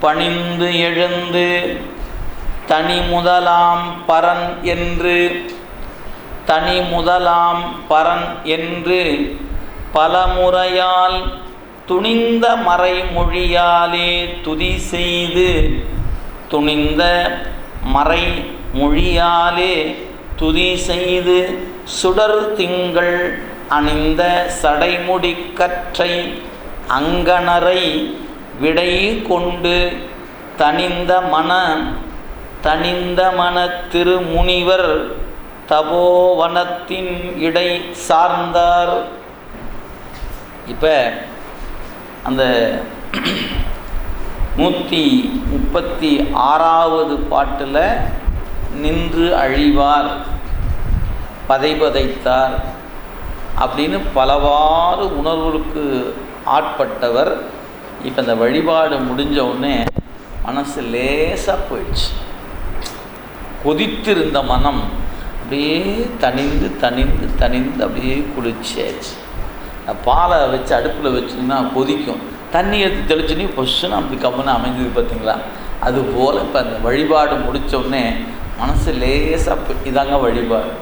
பணிந்து எழுந்து தனி முதலாம் பரன் என்று தனி முதலாம் பரன் என்று பலமுறையால் துணிந்த மறைமொழியாலே துதி செய்து துணிந்த மறைமொழியாலே துதி செய்து சுடர் திங்கள் அணிந்த சடைமுடி கற்றை அங்கணரை விடை கொண்டு தனிந்த மன தனிந்த மன திருமுனிவர் தபோவனத்தின் இடை சார்ந்தார். இப்போ அந்த நூற்றி முப்பத்தி ஆறாவது பாட்டில் நின்று அழிவார் பதைபதைத்தார் அப்படின்னு பலவாறு உணர்வுகளுக்கு ஆட்பட்டவர் இப்போ இந்த வழிபாடு முடிஞ்ச உடனே மனசு லேசாக போயிடுச்சு. கொதித்திருந்த மனம் அப்படியே தனிந்து தனிந்து தனிந்து அப்படியே குளிர்ச்சியாச்சு பாலை வச்சு அடுப்பில் வச்சிங்கன்னா கொதிக்கும். தண்ணி எடுத்து தெளிச்சுனே பொஷன் அப்படி கம்முன்னு அமைஞ்சது பார்த்தீங்களா? அதுபோல் இப்போ அந்த வழிபாடு முடித்தோடனே மனசு லேசாக இதாங்க வழிபாடு.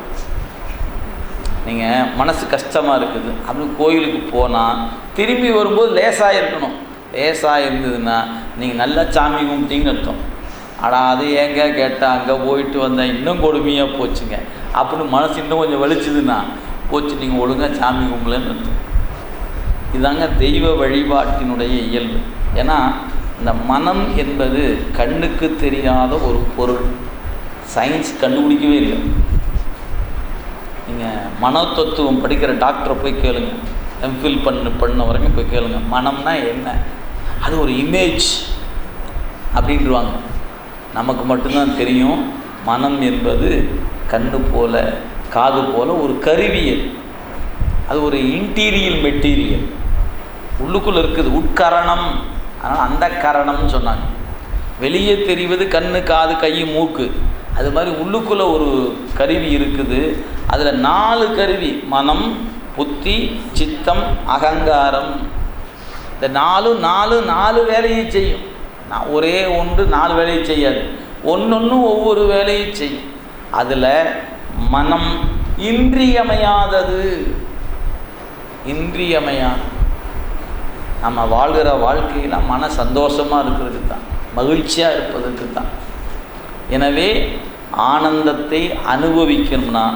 நீங்கள் மனசு கஷ்டமாக இருக்குது. அப்படின்னு கோயிலுக்கு போனால் திரும்பி வரும்போது லேசாக இருக்கணும். லேசாக இருந்ததுன்னா நீங்கள் நல்லா சாமி கும்பிட்டீங்கன்னு அர்த்தம். ஆனால் அது ஏங்க கேட்டால் அங்கே போயிட்டு வந்தேன் இன்னும் கொடுமையாக போச்சுங்க. அப்படின்னு மனசு இன்னும் கொஞ்சம் வலிச்சுதுன்னா போச்சு நீங்கள் ஒழுங்காக சாமி கும்பலன்னு அர்த்தம். இதாங்க தெய்வ வழிபாட்டினுடைய இயல்பு. ஏன்னா இந்த மனம் என்பது கண்ணுக்கு தெரியாத ஒரு பொருள். சயின்ஸ் கண்டுபிடிக்கவே இல்லை. நீங்கள் மனோதத்துவம் படிக்கிற டாக்டரை போய் கேளுங்க. எம்ஃபில் பண்ண பண்ண வரைக்கும் போய் கேளுங்க. மனம்னா என்ன? அது ஒரு இமேஜ் அப்படின்டுவாங்க நமக்கு மட்டும்தான் தெரியும் மனம் என்பது கண்ணு போல காது போல ஒரு கருவியல். அது ஒரு இன்டீரியல் மெட்டீரியல் உள்ளுக்குள்ளே இருக்குது உட்கரணம். அதனால் அந்த கரணம்னு சொன்னாங்க. வெளியே தெரிவது கண்ணு காது கை மூக்கு. அது மாதிரி உள்ளுக்குள்ளே ஒரு கருவி இருக்குது. அதில் நாலு கருவி மனம் புத்தி சித்தம் அகங்காரம். இந்த நாலு நாலு நாலு வேலையை செய்யும். நான் ஒரே ஒன்று நாலு வேலையை செய்யாது. ஒன்றொன்றும் ஒவ்வொரு வேலையை செய்யும். அதில் மனம் இன்றியமையாதது. இன்றியமையா நம்ம வாழ்கிற வாழ்க்கையில் மன சந்தோஷமாக இருக்கிறதுக்கு தான் மகிழ்ச்சியாக இருப்பதற்கு தான். எனவே ஆனந்தத்தை அனுபவிக்கணும்னா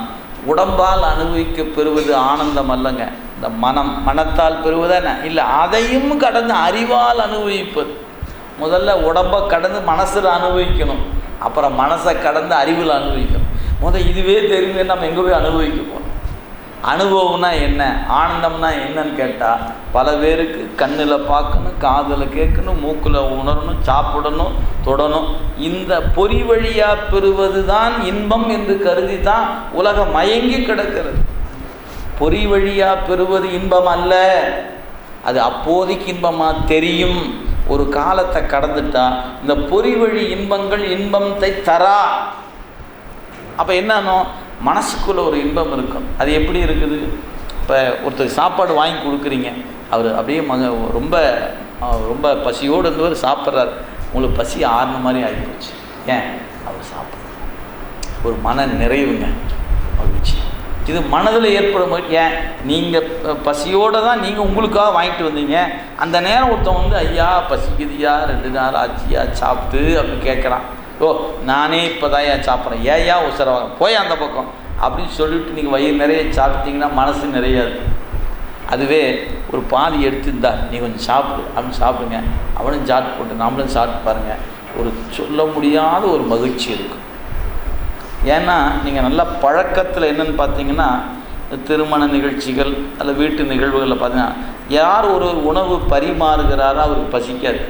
உடம்பால் அனுபவிக்க பெறுவது ஆனந்தம் அல்லங்க. இந்த மனம் மனத்தால் பெறுவதான? இல்லை அதையும் கடந்து அறிவால் அனுபவிப்பது முதல்ல உடம்பை கடந்து மனசில் அனுபவிக்கணும். அப்புறம் மனசை கடந்து அறிவில் அனுபவிக்கணும். முதல் இதுவே தெரிஞ்சு நம்ம எங்கே போய் அனுபவிக்க போகணும் அனுபவம்னா என்ன? ஆனந்தம்னா என்னன்னு கேட்டால் பல பேருக்கு கண்ணில் பார்க்கணும் காதில் கேட்கணும் மூக்கில் உணரணும் சாப்பிடணும் தொடணும். இந்த பொறி வழியாக பெறுவது தான் இன்பம் என்று கருதி தான் உலகம் மயங்கி கிடக்கிறது. பொறி வழியாக பெறுவது இன்பம் அல்ல. அது அப்போதைக்கு இன்பமாக தெரியும். ஒரு காலத்தை கடந்துட்டா இந்த பொறி வழி இன்பங்கள் இன்பத்தை தரா. அப்போ என்னன்னோ மனசுக்குள்ளே ஒரு இன்பம் இருக்கும். அது எப்படி இருக்குது? இப்போ ஒருத்தர் சாப்பாடு வாங்கி கொடுக்குறீங்க. அவர் அப்படியே மக ரொம்ப ரொம்ப பசியோடு இருந்தவர் சாப்பிட்றாரு. உங்களுக்கு பசி ஆறுன மாதிரி ஆகிப்போச்சு ஏன்? அவர் சாப்பிட்றாரு ஒரு மன நிறைவுங்க. மகிழ்ச்சி. இது மனதில் ஏற்படும் ஏன்? நீங்கள் பசியோடு தான் நீங்கள் உங்களுக்காக வாங்கிட்டு வந்தீங்க. அந்த நேரம் ஒருத்தன் வந்து ஐயா பசிக்குதுயா ரெண்டு நாள் ஆச்சியா சாப்பிட்டு அப்படின்னு கேட்குறான். ஓ நானே இப்போ தான் ஏன் சாப்பிட்றேன்? ஏயா உசரவாங்க போய் அந்த பக்கம் அப்படின்னு சொல்லிட்டு நீங்கள் வயிறு நிறைய சாப்பிட்டீங்கன்னா மனசு நிறையாது. அதுவே ஒரு பாதி எடுத்துருந்தா நீ கொஞ்சம் சாப்பிடு அப்படின்னு சாப்பிடுங்க. அவனும் சாப்பிட்டு போட்டு நம்மளும் சாப்பிட்டு பாருங்கள் ஒரு சொல்ல முடியாத ஒரு மகிழ்ச்சி இருக்கும். ஏன்னா நீங்கள் நல்ல பழக்கத்தில் என்னன்னு பார்த்தீங்கன்னா திருமண நிகழ்ச்சிகள் அல்ல வீட்டு நிகழ்வுகளில் பார்த்தீங்கன்னா யார் ஒரு உணவு பரிமாறுகிறாரோ அவருக்கு பசிக்காது.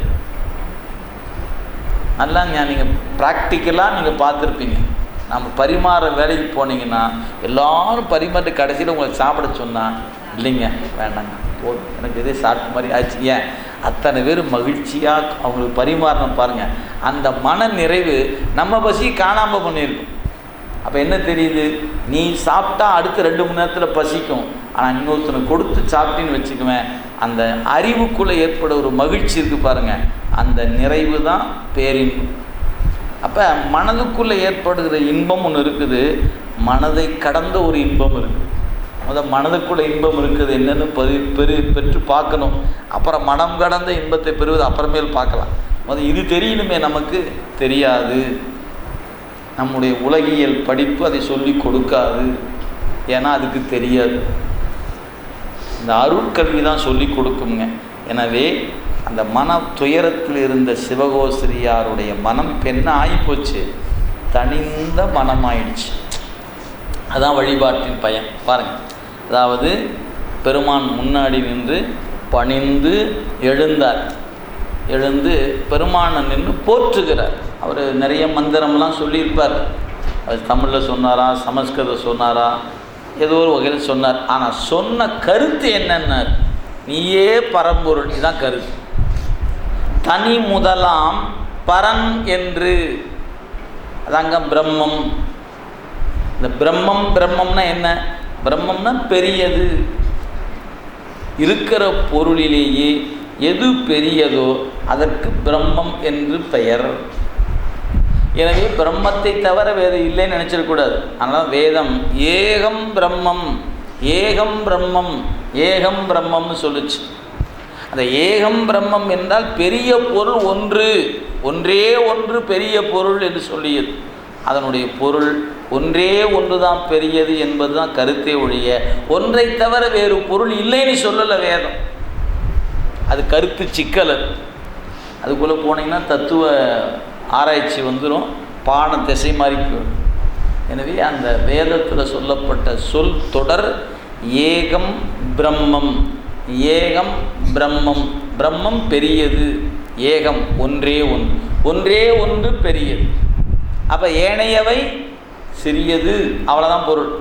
நல்லா நீங்கள் ப்ராக்டிக்கலாக நீங்கள் பார்த்துருப்பீங்க நம்ம பரிமாற வேலைக்கு போனீங்கன்னா எல்லோரும் பரிமாறி கடைசியில் உங்களை சாப்பிட சொன்னால் இல்லைங்க வேண்டாங்க போதும். எனக்கு இதே சாப்பிட்ட மாதிரி ஆச்சு ஏன்? அத்தனை பேர் மகிழ்ச்சியாக அவங்களுக்கு பரிமாறணும் பாருங்கள் அந்த மன நிறைவு நம்ம பசி காணாமல் பண்ணியிருக்கோம். அப்போ என்ன தெரியுது? நீ சாப்பிட்டா அடுத்த ரெண்டு மணி நேரத்தில் பசிக்கும். ஆனால் இன்னொருத்தனுக்கு கொடுத்து சாப்பிட்டேன்னு வச்சுக்குவேன் அந்த அறிவுக்குள்ளே ஏற்பட ஒரு மகிழ்ச்சி இருக்குது பாருங்கள் அந்த நிறைவு தான் பேரின்பம். அப்போ மனதுக்குள்ளே ஏற்படுகிற இன்பம் ஒன்று இருக்குது. மனதை கடந்த ஒரு இன்பம் இருக்குது முத மனதுக்குள்ளே இன்பம் இருக்குது. என்னன்னு பெரு பெரு பெற்று பார்க்கணும். அப்புறம் மனம் கடந்த இன்பத்தை பெறுவது அப்புறமேல் பார்க்கலாம். முத இது தெரியணுமே நமக்கு. தெரியாது. நம்முடைய உலகியல் படிப்பு அதை சொல்லி கொடுக்காது. ஏன்னா அதுக்கு தெரியாது. இந்த அருட்கல்வி தான் சொல்லி கொடுக்குங்க எனவே அந்த மன துயரத்தில் இருந்த சிவகோசிரியாருடைய மனம் இப்போ என்ன ஆகிப்போச்சு தனிந்த மனமாயிடுச்சு. அதான் வழிபாட்டின் பயன். பாருங்கள் அதாவது பெருமான் முன்னாடி நின்று பணிந்து எழுந்தார். எழுந்து பெருமானை நின்று போற்றுகிறார். அவர் நிறைய மந்திரம்லாம் சொல்லியிருப்பார். அது தமிழில் சொன்னாரா சமஸ்கிருதம் சொன்னாரா ஏதோ ஒரு வகையில் சொன்னார். ஆனால் சொன்ன கருத்து என்னென்ன நீயே பரம்பொருள் இதுதான் கருத்து. தனி முதலாம் பரன் என்று. அதாங்க பிரம்மம். இந்த பிரம்மம் பிரம்மம்னா என்ன? பிரம்மம்னா பெரியது. இருக்கிற பொருளிலேயே எது பெரியதோ அதற்கு பிரம்மம் என்று பெயர். எனவே பிரம்மத்தை தவிர வேறு இல்லைன்னு நினச்சிடக்கூடாது அதனால் வேதம் ஏகம் பிரம்மம் ஏகம் பிரம்மம் ஏகம் பிரம்மம்னு சொல்லுச்சு. அந்த ஏகம் பிரம்மம் என்றால் பெரிய பொருள் ஒன்று ஒன்றே ஒன்று பெரிய பொருள் என்று சொல்லியது. அதனுடைய பொருள் ஒன்றே ஒன்று தான் பெரியது என்பது தான் கருத்தே ஒழிய ஒன்றை தவிர வேறு பொருள் இல்லைன்னு சொல்லலை வேதம். அது கருத்து சிக்கல் அது. அதுக்குள்ளே போனீங்கன்னா தத்துவ ஆராய்ச்சி வந்துடும் பாடம் திசை மாறி போயிடும். எனவே அந்த வேதத்தில் சொல்லப்பட்ட சொல் தொடர் ஏகம் பிரம்மம். ஏகம் பிரம்மம். பிரம்மம் பெரியது ஏகம் ஒன்றே ஒன்று. ஒன்றே ஒன்று பெரியது. அப்போ ஏனையவை சிறியது அவ்வளோதான் பொருள்.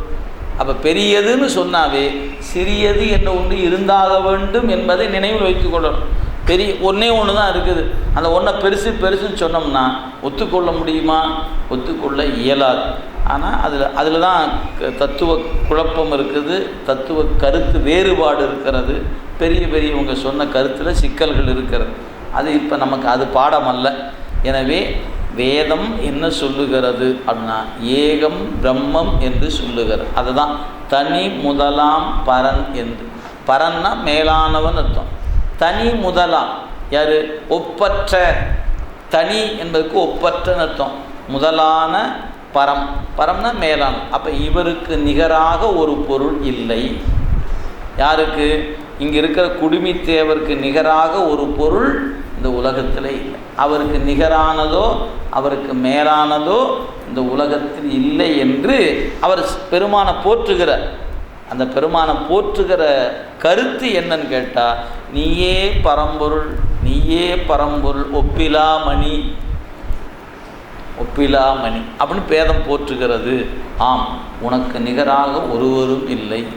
அப்போ பெரியதுன்னு சொன்னாவே சிறியது என்ற ஒன்று இருந்தாக வேண்டும் என்பதை நினைவில் வைத்துக் கொள்ளணும். பெரிய ஒன்றே ஒன்று தான் இருக்குது. அந்த ஒன்றை பெருசு பெருசுன்னு சொன்னோம்னா ஒத்துக்கொள்ள முடியுமா? ஒத்துக்கொள்ள இயலாது. ஆனால் அதில் அதில் தான் க- தத்துவ குழப்பம் இருக்குது தத்துவ கருத்து வேறுபாடு இருக்கிறது. பெரிய பெரியவங்க சொன்ன கருத்தில் சிக்கல்கள் இருக்கிறது. அது இப்போ நமக்கு அது பாடம் அல்ல எனவே வேதம் என்ன சொல்லுகிறது அப்படின்னா ஏகம் பிரம்மம் என்று சொல்லுகிறது. அதுதான் தனி முதலாம் பரன் என்று. பரன்னா மேலானவன் அர்த்தம். தனி முதலாம் யார்? ஒப்பற்ற. தனி என்பதற்கு ஒப்பற்றன்னு அர்த்தம். முதலான பரம். பரம்னா மேலான. அப்போ இவருக்கு நிகராக ஒரு பொருள் இல்லை. யாருக்கு? இங்கே இருக்கிற குடுமித்தேவருக்கு நிகராக ஒரு பொருள் இந்த உலகத்தில் இல்லை. அவருக்கு நிகரானதோ அவருக்கு மேலானதோ இந்த உலகத்தில் இல்லை என்று அவர் பெருமானை போற்றுகிறார். அந்த பெருமானை போற்றுகிற கருத்து என்னன்னு கேட்டால் நீயே பரம்பொருள் நீயே பரம்பொருள் ஒப்பிலாமணி ஒப்பிலாமணி அப்படின்னு பேதம் போற்றுகிறது. ஆம் உனக்கு நிகராக ஒருவரும் இல்லை.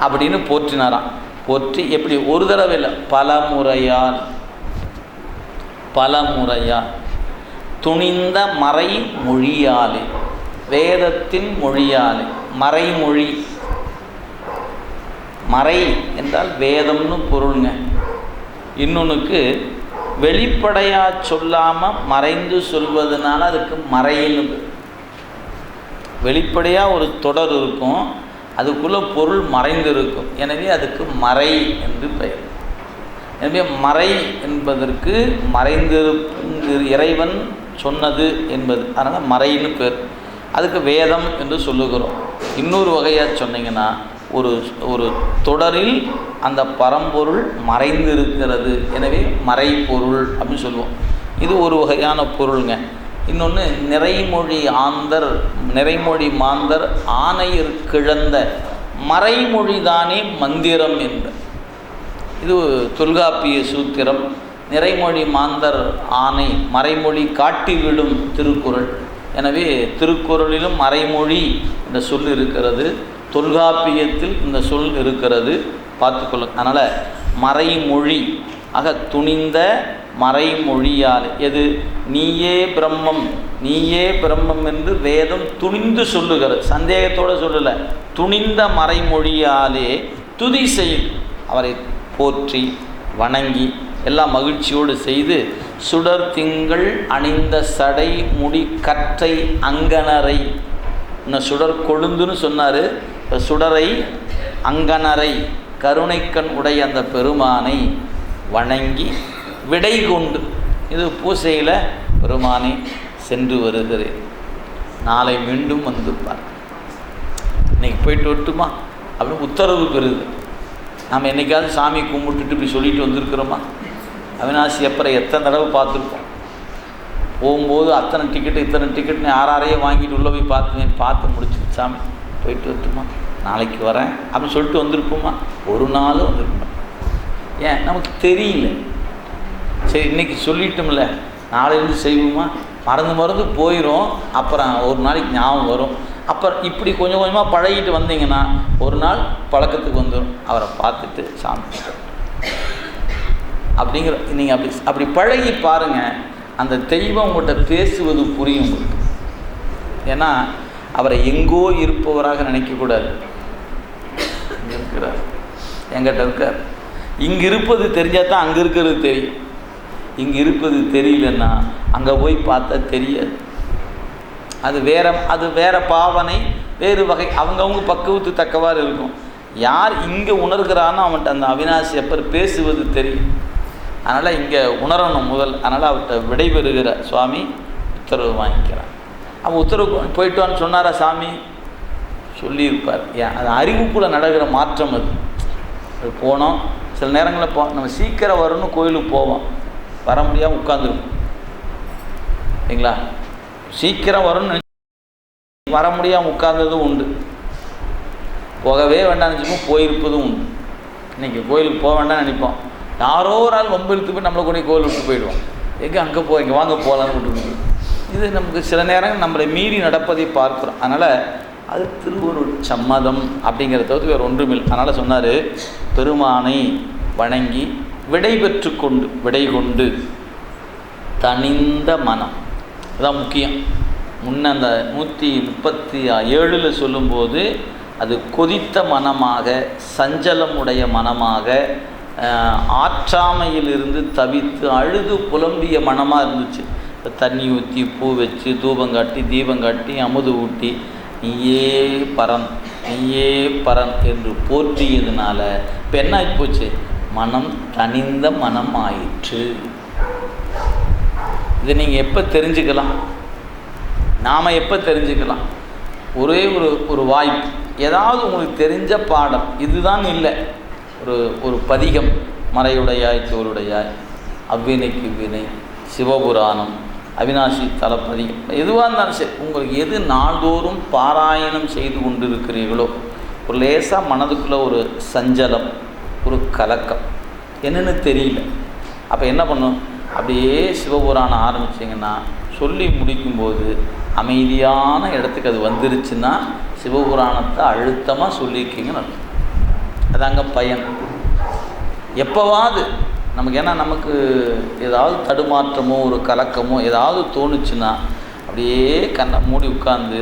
அப்படின்னு போற்றினாராம். போற்றி எப்படி? ஒரு தடவை இல்லை பல முறையால். பல முறையால். துணிந்த மறை மொழியாலே வேதத்தின் மொழியாலே. மறைமொழி. மறை என்றால் வேதம்னு பொருளுங்க. இன்னொன்றுக்கு வெளிப்படையாக சொல்லாமல் மறைந்து சொல்வதனால அதுக்கு மறைன்னு வெளிப்படையாக ஒரு தொடர் இருக்கும் அதுக்குள்ளே பொருள் மறைந்து இருக்கும் எனவே அதுக்கு மறை என்று பெயர். எனவே மறை என்பதற்கு மறைந்திருப்பு இறைவன் சொன்னது என்பது அதனால் மறைன்னு பேர். அதுக்கு வேதம் என்று சொல்லுகிறோம். இன்னொரு வகையாக சொன்னீங்கன்னா ஒரு ஒரு தொடரில் அந்த பரம்பொருள் மறைந்திருக்கிறது. எனவே மறைப்பொருள் அப்படின்னு சொல்லுவோம். இது ஒரு வகையான பொருளுங்க. இன்னொன்று நிறைமொழி ஆந்தர் நிறைமொழி மாந்தர் ஆணையர் கிழந்த மறைமொழிதானே மந்திரம் என்று. இது தொல்காப்பிய சூத்திரம். நிறைமொழி மாந்தர் ஆணை மறைமொழி காட்டிவிடும் திருக்குறள். எனவே திருக்குறளிலும் மறைமொழி என்று சொல் இருக்கிறது. தொல்காப்பியத்தில் இந்த சொல் இருக்கிறது. பார்த்துக்கொள்ள. அதனால் மறைமொழி ஆக துணிந்த மறைமொழியால் எது? நீயே பிரம்மம். நீயே பிரம்மம் என்று வேதம் துணிந்து சொல்லுகிறது. சந்தேகத்தோடு சொல்லலை. துணிந்த மறைமொழியாலே துதி செய்யும் அவரை போற்றி வணங்கி எல்லாம் மகிழ்ச்சியோடு செய்து சுடர் திங்கள் அணிந்த சடை முடி கற்றை அங்கனரை. இன்னும் சுடர் கொழுந்துன்னு சொன்னார். சுடரை அங்கனரை கருணைக்கண் உடைய அந்த பெருமானை வணங்கி விடை கொண்டு இது பூசையில் பெருமானை சென்று வருகிறேன். நாளை மீண்டும் வந்து இன்னைக்கு போயிட்டு வரட்டுமா? அப்படின்னு உத்தரவு பெறுது. நாம் என்னைக்காவது சாமி கும்பிட்டுட்டு இப்படி சொல்லிட்டு வந்திருக்கிறோமா? அவினாசி அப்புறம் எத்தனை தடவை பார்த்துருப்போம். போகும்போது அத்தனை டிக்கெட்டு இத்தனை டிக்கெட்னு யாராரையும் வாங்கிட்டு உள்ளே போய் பார்த்துங்க பார்த்து முடிச்சு சாமி போயிட்டு வரட்டுமா? நாளைக்கு வரேன் அப்படின்னு சொல்லிட்டு வந்திருப்போமா ஒரு நாளும் வந்திருப்போம் ஏன்? நமக்கு தெரியல. சரி இன்னைக்கு சொல்லிட்டோம்ல. நாளையிலேருந்து செய்வோமா? மறந்து மறந்து போயிடும் அப்புறம் ஒரு நாளைக்கு ஞாபகம் வரும். அப்புறம் இப்படி கொஞ்சம் கொஞ்சமாக பழகிட்டு வந்தீங்கன்னா ஒரு நாள் பழக்கத்துக்கு வந்துடும் அவரை பார்த்துட்டு சாமி அப்படிங்கிற நீங்கள் அப்படி அப்படி பழகி பாருங்கள் அந்த தெய்வம் உங்கள்கிட்ட பேசுவது புரியும் உங்களுக்கு. ஏன்னா அவரை எங்கோ இருப்பவராக நினைக்கக்கூடாது. இருக்கிறார். எங்கிட்ட இருக்கார். இங்கே இருப்பது தெரிஞ்சால் தான் அங்கே இருக்கிறது தெரியும். இங்கே இருப்பது தெரியலன்னா அங்கே போய் பார்த்தா தெரியாது. அது வேற அது வேற பாவனை வேறு வகை. அவங்கவுங்க பக்குவத்து தக்கவாறு இருக்கும். யார் இங்கே உணர்கிறானோ அவன்கிட்ட அந்த அவினாசி அப்பர் பேசுவது தெரியும். அதனால் இங்கே உணரணும் முதல். அதனால் அவர்கிட்ட விடைபெறுகிற சுவாமி உத்தரவு வாங்கிக்கிறான் அவன் உத்தரவு போயிட்டான்னு சொன்னாரா சாமி? சொல்லியிருப்பார். ஏன் அது அறிவுக்குள்ளே நடக்கிற மாற்றம் அது. அது போனோம். சில நேரங்களில் போ நம்ம சீக்கிரம் வரணும்னு கோயிலுக்கு போவோம். வர முடியாமல் உட்காந்துருக்கும் சரிங்களா சீக்கிரம் வரணும்னு வர முடியாமல் உட்கார்ந்ததும் உண்டு. போகவே வேண்டாம்னு நினச்சிப்போம் போயிருப்பதும் உண்டு. இன்றைக்கி கோயிலுக்கு போக வேண்டாம்னு நினைப்போம். யாரோ ஒரு ஆள் ரொம்ப போய் நம்மளை கூட கோயில் விட்டு போயிடுவோம் எங்கே அங்கே போ இங்கே வாங்க போகலான்னு விட்டு இது நமக்கு சில நேரங்கள் நம்மளை மீறி நடப்பதை பார்க்குறோம். அதனால் அது திருவருள் சம்மதம் அப்படிங்கிறத தவிர்த்து வேறு ஒன்றுமில் அதனால் சொன்னார் பெருமானை வணங்கி விடை பெற்று கொண்டு விடை கொண்டு தனிந்த மனம். அதுதான் முக்கியம். முன்ன அந்த நூற்றி முப்பத்தி ஏழில் சொல்லும்போது அது கொதித்த மனமாக சஞ்சலமுடைய மனமாக ஆற்றாமையிலிருந்து தவித்து அழுது புலம்பிய மனமாக இருந்துச்சு. தண்ணி ஊற்றி பூ வச்சு தூபம் காட்டி தீபம் காட்டி அமுது ஊட்டி நீயே பரன் நீயே பரன் என்று போற்றியதுனால இப்போ என்ன போச்சு. மனம் தனிந்த மனம் ஆயிற்று. இதை நீங்கள் எப்போ தெரிஞ்சுக்கலாம்? நாம் எப்போ தெரிஞ்சுக்கலாம்? ஒரே ஒரு ஒரு வாய்ப்பு. ஏதாவது உங்களுக்கு தெரிஞ்ச பாடம். இதுதான் இல்லை. ஒரு ஒரு பதிகம். மறையுடையாய் தோளுடையாய். அவ்வினைக்கு வினை. சிவபுராணம். அவினாசி தலப்பதிகம் எதுவாக இருந்தாலும் சரி உங்களுக்கு எது நாள்தோறும் பாராயணம் செய்து கொண்டிருக்கிறீர்களோ ஒரு லேசாக மனதுக்குள்ளே ஒரு சஞ்சலம் ஒரு கலக்கம். என்னென்னு தெரியல. அப்போ என்ன பண்ணும்? அப்படியே சிவபுராணம் ஆரம்பிச்சிங்கன்னா சொல்லி முடிக்கும்போது அமைதியான இடத்துக்கு அது வந்துருச்சுன்னா சிவபுராணத்தை அழுத்தமாக சொல்லியிருக்கீங்கன்னு அர்த்தம். அதாங்க பயன். எப்போவாது நமக்கு ஏன்னா நமக்கு ஏதாவது தடுமாற்றமோ ஒரு கலக்கமோ ஏதாவது தோணுச்சுன்னா அப்படியே கண்ணை மூடி உட்காந்து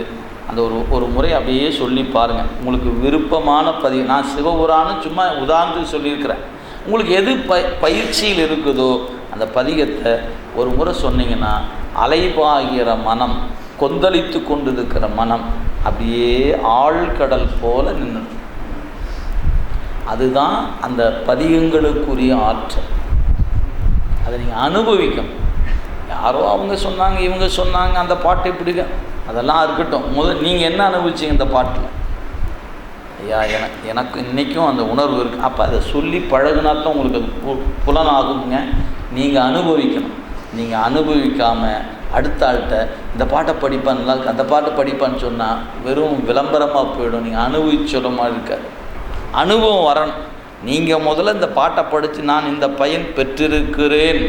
அந்த ஒரு ஒரு முறை அப்படியே சொல்லி பாருங்கள் உங்களுக்கு விருப்பமான பதிவு. நான் சிவபுராணம் சும்மா உதாரணத்துக்கு சொல்லியிருக்கிறேன். உங்களுக்கு எது ப பயிற்சியில் இருக்குதோ அந்த பதிகத்தை ஒரு முறை சொன்னீங்கன்னா அலைபாகிற மனம் கொந்தளித்து கொண்டு இருக்கிற மனம் அப்படியே ஆழ்கடல் போல நின்று அதுதான் அந்த பதிகங்களுக்குரிய ஆற்றல். அதை நீங்கள் அனுபவிக்கும். யாரோ அவங்க சொன்னாங்க இவங்க சொன்னாங்க அந்த பாட்டு இப்படிங்க அதெல்லாம் இருக்கட்டும். முதல் நீங்கள் என்ன அனுபவிச்சிங்க இந்த பாட்டில்? ஐயா எனக்கு எனக்கு இன்றைக்கும் அந்த உணர்வு இருக்குது அப்போ அதை சொல்லி பழகுனா தான் உங்களுக்கு அது பு புலனாகுங்க. நீங்கள் அனுபவிக்கணும். நீங்கள் அனுபவிக்காமல் அடுத்த ஆள்கிட்ட இந்த பாட்டை படிப்பான் நல்லா இருக்கு. அந்த பாட்டை படிப்பான்னு சொன்னால் வெறும் விளம்பரமாக போயிடும். நீங்கள் அனுபவிச்சொல்ல மாதிரி இருக்காது. அனுபவம் வரணும். நீங்கள் முதல்ல இந்த பாட்டை படித்து நான் இந்த பயன் பெற்றிருக்கிறேன்.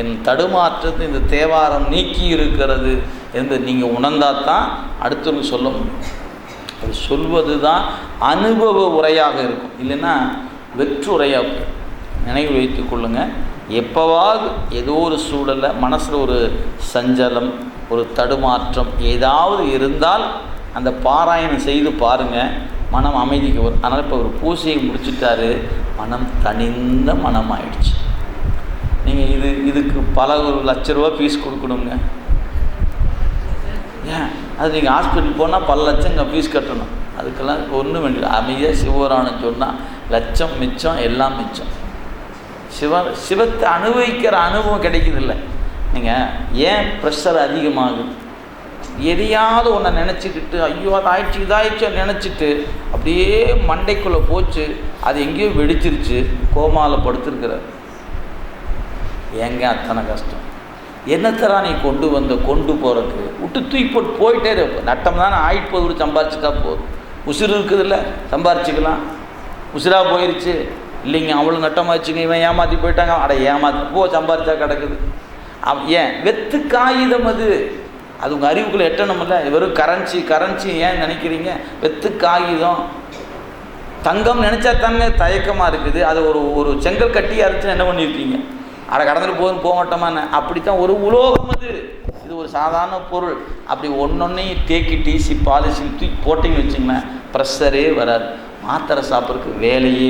என் தடுமாற்றத்தை இந்த தேவாரம் நீக்கி இருக்கிறது என்று நீங்கள் உணர்ந்தால் தான் அடுத்தவங்க சொல்ல முடியும். அது சொல்வது தான் அனுபவ உரையாக இருக்கும். இல்லைன்னா வெற்றுரையாக போயிடும். நினைவு வைத்து கொள்ளுங்கள் எப்போவாவது ஏதோ ஒரு சூழலில் மனசில் ஒரு சஞ்சலம் ஒரு தடுமாற்றம் ஏதாவது இருந்தால் அந்த பாராயணம் செய்து பாருங்கள் மனம் அமைதிக்கு வரும் அதனால் இப்போ ஒரு பூசையை முடிச்சிட்டாரு. மனம் தனிந்த மனம் ஆயிடுச்சு நீங்கள் இது இதுக்கு பல ஒரு லட்ச ரூபா ஃபீஸ் கொடுக்கணுங்க. ஏன்? அது நீங்கள் ஹாஸ்பிட்டல் போனால் பல லட்சங்க ஃபீஸ் கட்டணும். அதுக்கெல்லாம் ஒன்றும் வேண்டியது அமைதியாக சிவரான்னு சொன்னால் லட்சம் மிச்சம் எல்லாம் மிச்சம். சிவ சிவத்தை அனுபவிக்கிற அனுபவம் கிடைக்கிறதில்ல நீங்கள் ஏன் ப்ரெஷர் அதிகமாகுது? எதையாவது ஒன்றை நினச்சிக்கிட்டு ஐயோ அது ஆயிடுச்சு இதாயிடுச்சு நினச்சிட்டு அப்படியே மண்டைக்குள்ளே போச்சு. அது எங்கேயோ வெடிச்சிருச்சு. கோமாவில் படுத்துருக்கிறார். ஏங்க அத்தனை கஷ்டம்? என்னத்தரா நீ கொண்டு வந்த கொண்டு போகிறதுக்கு விட்டு தூக்கி போட்டு போயிட்டே இருப்ப நட்டம் தானே ஆயிட்டு போகுது சம்பாரிச்சுட்டா போதும். உசுறு இருக்குதுல்ல சம்பாரிச்சிக்கலாம். உசுராக போயிருச்சு. இல்லைங்க அவ்வளோ நட்டமாச்சுங்க இவன் ஏமாற்றி போயிட்டாங்க. அட ஏமாற்றி போ சம்பாரிச்சா கிடக்குது. அவ் ஏன்? வெத்து காகிதம் அது. அது உங்கள் அறிவுக்குள்ளே எட்டணும்ல? வெறும் கரன்சி கரன்சி ஏன் நினைக்கிறீங்க? வெத்து காகிதம். தங்கம் நினச்சா தானே தயக்கமாக இருக்குது. அது ஒரு ஒரு செங்கல் கட்டி அரைச்சு என்ன பண்ணியிருக்கீங்க அட கடந்துட்டு போதும் போக மாட்டோமான்னு அப்படித்தான் ஒரு உலோகம் அது. இது ஒரு சாதாரண பொருள். அப்படி ஒன்றொன்னையும் தேக்கி டீசி பாலிசி தூக்கி போட்டிங்கன்னு வச்சிங்களேன் ப்ரெஷரே வராது. மாத்திரை சாப்பிட்றதுக்கு வேலையே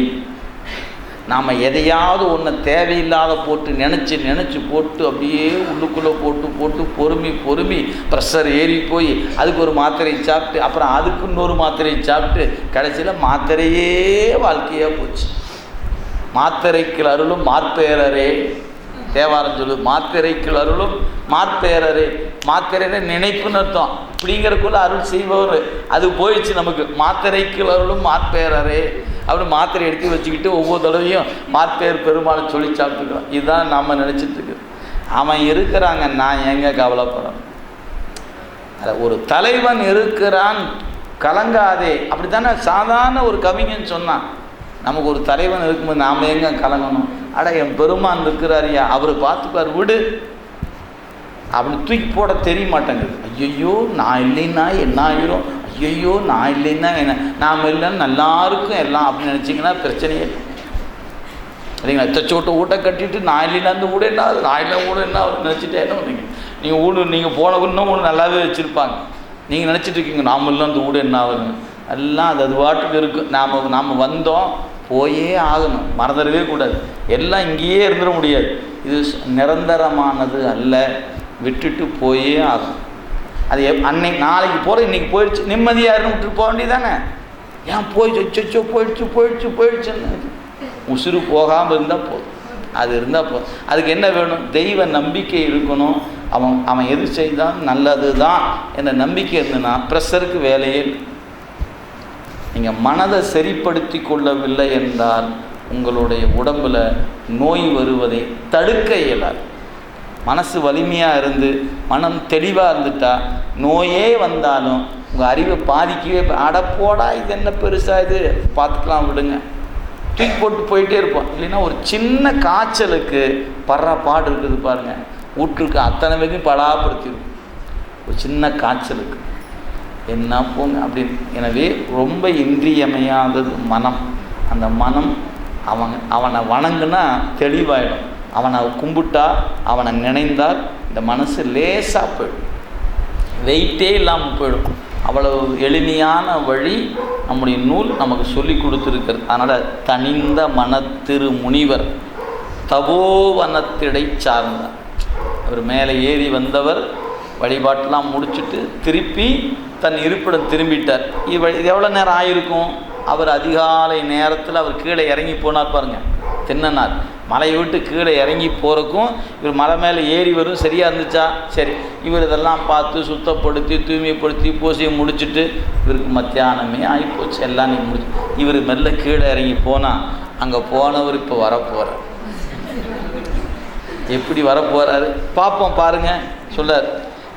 நாம் எதையாவது ஒன்று தேவையில்லாத போட்டு நினச்சி நினச்சி போட்டு அப்படியே உள்ளுக்குள்ளே போட்டு போட்டு பொறுமி பொறுமி ப்ரெஷர் ஏறி போய் அதுக்கு ஒரு மாத்திரை சாப்பிட்டு அப்புறம் அதுக்கு இன்னொரு மாத்திரை சாப்பிட்டு கடைசியில் மாத்திரையே வாழ்க்கையாக போச்சு. மாத்திரைக்கு அருளும் மாற்பேரரே தேவாரம் சொல்லு மாத்திரைக்கு அருளும் மாத்தேரரே மாத்திரைன்னு நினைப்புன்னு அர்த்தம். அப்படிங்கிறக்குள்ள அருள் செய்பவர். அது போயிடுச்சு நமக்கு. மாத்திரைக்கு அருளும் மாற்பேரரே அப்படின்னு மாத்திரை எடுத்து வச்சுக்கிட்டு ஒவ்வொரு தடவையும் மாற்பேர் பெருமாளை சொல்லி சாப்பிட்டுக்கிறோம் இதுதான் நம்ம நினச்சிட்டு அவன் இருக்கிறாங்க நான் எங்க கவலைப்படுறேன்? அதை ஒரு தலைவன் இருக்கிறான் கலங்காதே. அப்படித்தானே? சாதாரண ஒரு கவிஞன் சொன்னான். நமக்கு ஒரு தலைவன் இருக்கும்போது நாம் எங்க கலங்கணும்? அட என் பெருமான் இருக்கிறாரியா அவர் பார்த்துப்பார் விடு. அப்படின்னு தூக்கி போட தெரிய மாட்டேங்குது. ஐயையோ நான் இல்லைன்னா என்ன ஆயிரும்? ஐயையோ நான் இல்லைன்னா என்ன? நாம் இல்லைன்னு நல்லாருக்கும் எல்லாம் அப்படின்னு நினச்சிங்கன்னா பிரச்சனையே இல்லை. இல்லைங்களா எத்தச்சோட்ட ஊட்ட கட்டிட்டு நான் இல்லைன்னா அந்த ஊடே என்ன ஆகுது? நான் இல்லை ஊட என்ன ஆகுது நினச்சிட்டே என்ன நீங்கள் ஊடு நீங்கள் போன இன்னும் ஒன்று நல்லாவே வச்சுருப்பாங்க. நீங்கள் நினச்சிட்டு இருக்கீங்க நாம இல்லை அந்த வீடு என்ன ஆகுதுன்னு. எல்லாம் அது அது பாட்டுக்கு இருக்கும் நாம் நாம் வந்தோம் போயே ஆகணும். மறந்துடவே கூடாது. எல்லாம் இங்கேயே இருந்துட முடியாது. இது நிரந்தரமானது அல்ல. விட்டுட்டு போயே ஆகும் அது எப் அன்னைக்கு நாளைக்கு போகிறது இன்றைக்கி போயிடுச்சு. நிம்மதியாக இருந்து விட்டுட்டு போக வேண்டியதானே ஏன் போயிடுச்சு? சொச்சோ போயிடுச்சு போயிடுச்சு போயிடுச்சுன்னு. உசுறு போகாமல் இருந்தால் போதும். அது இருந்தால் போதும். அதுக்கு என்ன வேணும்? தெய்வ நம்பிக்கை இருக்கணும். அவன் அவன் எது செய்தான் நல்லது தான் என்ற நம்பிக்கை இருந்ததுன்னா ப்ரெஷருக்கு வேலையே நீங்கள் மனதை சரிப்படுத்தி கொள்ளவில்லை என்றால் உங்களுடைய உடம்புல நோய் வருவதை தடுக்க இயலாது. மனசு வலிமையாக இருந்து மனம் தெளிவாக இருந்துட்டா நோயே வந்தாலும் உங்கள் அறிவை பாதிக்கவே அடப்போடா இது என்ன பெருசாக இது? பார்த்துக்கலாம் விடுங்க. தூக்கி போட்டு போயிட்டே இருப்போம். இல்லைன்னா ஒரு சின்ன காய்ச்சலுக்கு படுற பாடு இருக்குது பாருங்கள் வீட்டுக்கு அத்தனை பேரையும் படாப்படுத்திடும். ஒரு சின்ன காய்ச்சலுக்கு. என்ன போங்க அப்படின்னு. எனவே ரொம்ப இன்றியமையாதது மனம். அந்த மனம் அவன் அவனை வணங்குனா தெளிவாயிடும். அவனை கும்பிட்டா அவனை நினைந்தால் இந்த மனசு லேசாக போயிடும். வெயிட்டே இல்லாமல் போயிடும். அவ்வளவு எளிமையான வழி நம்முடைய நூல் நமக்கு சொல்லி கொடுத்துருக்கிறது. அதனால் தனிந்த மனத்திரு முனிவர் தபோவனத்திடை சார்ந்தார் அவர் மேலே ஏறி வந்தவர் வழிபாட்டெலாம் முடிச்சுட்டு திருப்பி தன் இருப்பிடம் திரும்பிட்டார். இவ இது எவ்வளோ நேரம் ஆயிருக்கும்? அவர் அதிகாலை நேரத்தில் அவர் கீழே இறங்கி போனார் பாருங்கள் தென்னனார். மலையை விட்டு கீழே இறங்கி போகிறக்கும் இவர் மலை மேலே ஏறி வரும். சரியாக இருந்துச்சா? சரி. இவர் இதெல்லாம் பார்த்து சுத்தப்படுத்தி தூய்மைப்படுத்தி பூசையை முடிச்சுட்டு இவருக்கு மத்தியானமே ஆகிப்போச்சு எல்லாம் நீ முடிச்சு. இவர் மெல்ல கீழே இறங்கி போனால் அங்கே போனவர் இப்போ வரப்போகிறார் எப்படி வரப்போகிறாரு பார்ப்போம் பாருங்கள் சொல்லார்